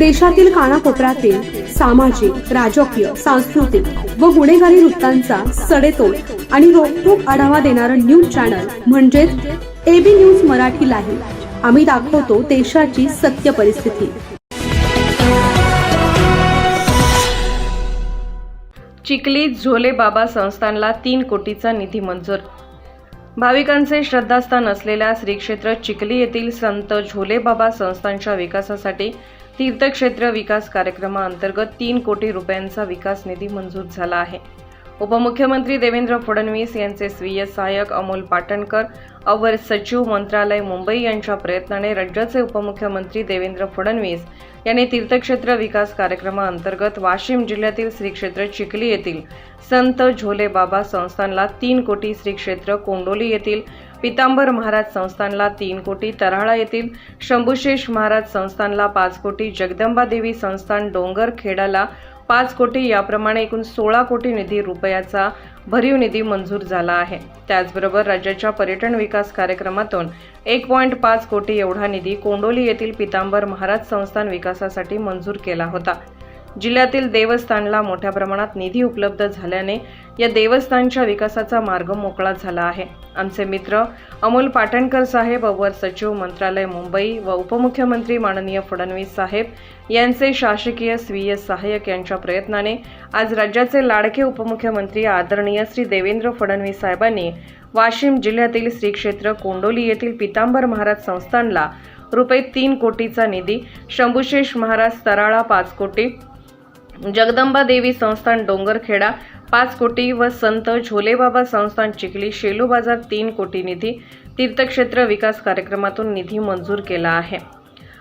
देशातील कानाकोपऱ्यातील सामाजिक राजकीय सांस्कृतिक व गुन्हेगारी वृत्तांचा सडेतोड आणि रोखोक आढावा देणारं न्यूज चॅनल म्हणजेच एबी न्यूज मराठी आहे आम्ही दाखवतो देशाची सत्य परिस्थिती. चिखली झोले बाबा संस्थानला तीन कोटीचा निधी मंजूर. भाविकांचे श्रद्धास्थान असलेल्या श्री क्षेत्र चिखली येथील संत झोले बाबा संस्थानच्या विकासासाठी तीर्थक्षेत्र विकास कार्यक्रमाअंतर्गत तीन कोटी रुपयांचा विकास निधी मंजूर झाला आहे. उपमुख्यमंत्री देवेंद्र फडणवीस यांचे स्वीय सहाय्यक अमोल पाटणकर अवर सचिव मंत्रालय मुंबई यांच्या प्रयत्नाने राज्याचे उपमुख्यमंत्री देवेंद्र फडणवीस यांनी तीर्थक्षेत्र विकास कार्यक्रमाअंतर्गत वाशिम जिल्ह्यातील श्री क्षेत्र चिखली येथील संत झोले बाबा संस्थानला तीन कोटी श्री क्षेत्र कोंडोली येथील पितांबर महाराज संस्थानला तीन कोटी तराळा येथील शंभुशेष महाराज संस्थानला पाच कोटी जगदंबा देवी संस्थान डोंगर खेडाला पाच कोटी याप्रमाणे एकूण सोळा कोटी निधी रुपयाचा भरीव निधी मंजूर झाला आहे. त्याचबरोबर राज्याच्या पर्यटन विकास कार्यक्रमातून एक पॉईंट पाच कोटी एवढा निधी कोंडोली येथील पितांबर महाराज संस्थान विकासासाठी मंजूर केला होता. जिल्ह्यातील देवस्थानला मोठ्या प्रमाणात निधी उपलब्ध झाल्याने या देवस्थानच्या विकासाचा मार्ग मोकळा झाला आहे. आमचे मित्र अमोल पाटणकर साहेब अवर सचिव मंत्रालय मुंबई व उपमुख्यमंत्री माननीय फडणवीस साहेब यांचे शासकीय स्वीय सहाय्यक यांच्या प्रयत्नाने आज राज्याचे लाडके उपमुख्यमंत्री आदरणीय श्री देवेंद्र फडणवीस साहेबांनी वाशिम जिल्ह्यातील श्री क्षेत्र कोंडोली येथील पितांबर महाराज संस्थानला रुपये तीन कोटीचा निधी शंभुशेष महाराज तराळा पाच कोटी जगदंबा देवी संस्थान डोंगरखेडा पाच कोटी व संत झोलेबाबा संस्थान चिखली शेलू बाजार तीन कोटी निधी तीर्थक्षेत्र विकास कार्यक्रमातून निधी मंजूर केला आहे.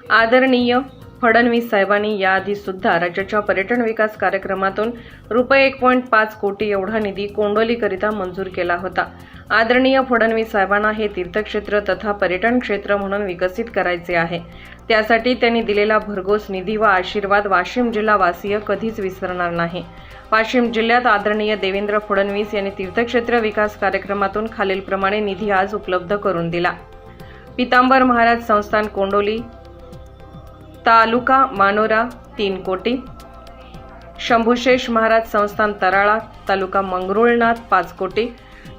आदरणीय फडणवीस साहेबांनी याआधी सुद्धा राज्याच्या पर्यटन विकास कार्यक्रमातून रुपये एक पॉईंट पाच कोटी एवढा निधी कोंडोलीकरिता मंजूर केला होता. आदरणीय फडणवीस साहेबांना हे तीर्थक्षेत्र तथा पर्यटन क्षेत्र म्हणून विकसित करायचे आहे. त्यासाठी त्यांनी दिलेला भरघोस निधी व आशीर्वाद वाशिम जिल्हावासीय कधीच विसरणार नाही. वाशिम जिल्ह्यात आदरणीय देवेंद्र फडणवीस यांनी तीर्थक्षेत्र विकास कार्यक्रमातून खालीलप्रमाणे निधी आज उपलब्ध करून दिला. पितांबर महाराज संस्थान कोंडोली तालुका मानोरा तीन कोटी. शंभुशेष महाराज संस्थान तराळा तालुका मंगरुळनाथ पाच कोटी.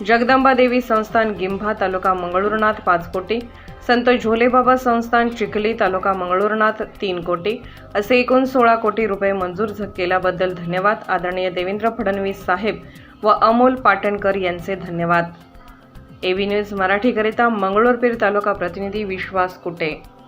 जगदंबा देवी संस्थान गिंभा तालुका मंगळूरनाथ पाच कोटी. संत झोलेबाबा संस्थान चिखली तालुका मंगळूरनाथ तीन कोटी. असे एकूण सोळा कोटी रुपये मंजूर केल्याबद्दल धन्यवाद. आदरणीय देवेंद्र फडणवीस साहेब व अमोल पाटणकर यांचे धन्यवाद. एबी न्यूज मराठीकरिता मंगळूरपीर तालुका प्रतिनिधी विश्वास कुटे.